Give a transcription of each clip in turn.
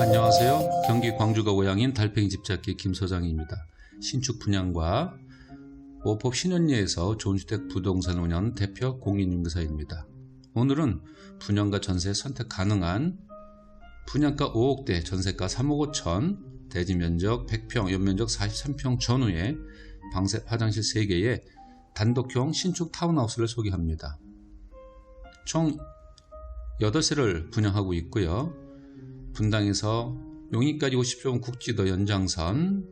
안녕하세요. 경기 광주가 고향인 달팽이 집잡기 김 소장입니다. 신축 분양과 모법 신혼리에서 좋은주택 부동산 운영 대표 공인중개사입니다. 오늘은 분양과 전세 선택 가능한 분양가 5억대 전세가 3억 5천 대지 면적 100평 연면적 43평 전후에 방세 화장실 3개의 단독형 신축 타운하우스를 소개합니다. 총 8세를 분양하고 있고요. 분당에서 용인까지 50종 국지도 연장선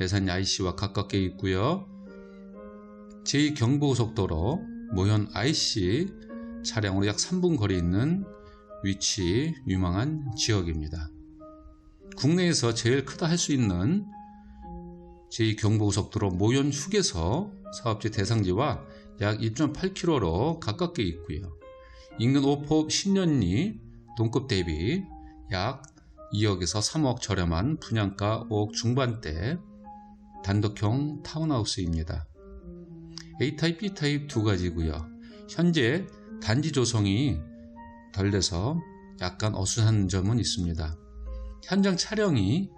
예산 IC와 가깝게 있고요. 제2경부고속도로 모현 IC 차량으로 약 3분 거리에 있는 위치 유망한 지역입니다. 국내에서 제일 크다 할 수 있는 제2경부고속도로 모현 휴게소 사업지 대상지와 약 2.8km로 가깝게 있고요. 인근 오포 신년리 동급 대비 약 2억에서 3억 저렴한 분양가 5억 중반대 단독형 타운하우스입니다. A타입, B타입 두 가지고요. 현재 단지 조성이 덜 돼서 약간 어수선한 점은 있습니다. 현장 촬영이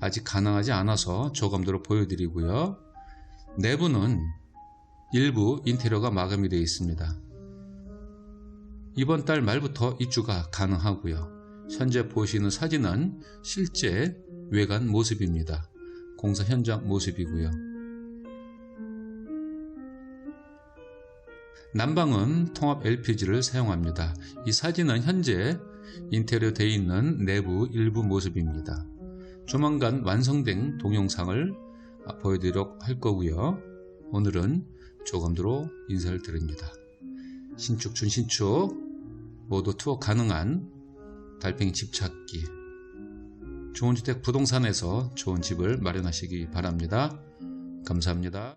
아직 가능하지 않아서 조감도로 보여드리고요. 내부는 일부 인테리어가 마감이 되어 있습니다. 이번 달 말부터 입주가 가능하고요. 현재 보시는 사진은 실제 외관 모습입니다. 공사 현장 모습이고요. 난방은 통합 LPG를 사용합니다. 이 사진은 현재 인테리어 되어 있는 내부 일부 모습입니다. 조만간 완성된 동영상을 보여드리도록 할 거고요. 오늘은 조감도로 인사를 드립니다. 신축, 준신축 모두 투어 가능한 달팽이 집 찾기 좋은 주택 부동산에서 좋은 집을 마련하시기 바랍니다. 감사합니다.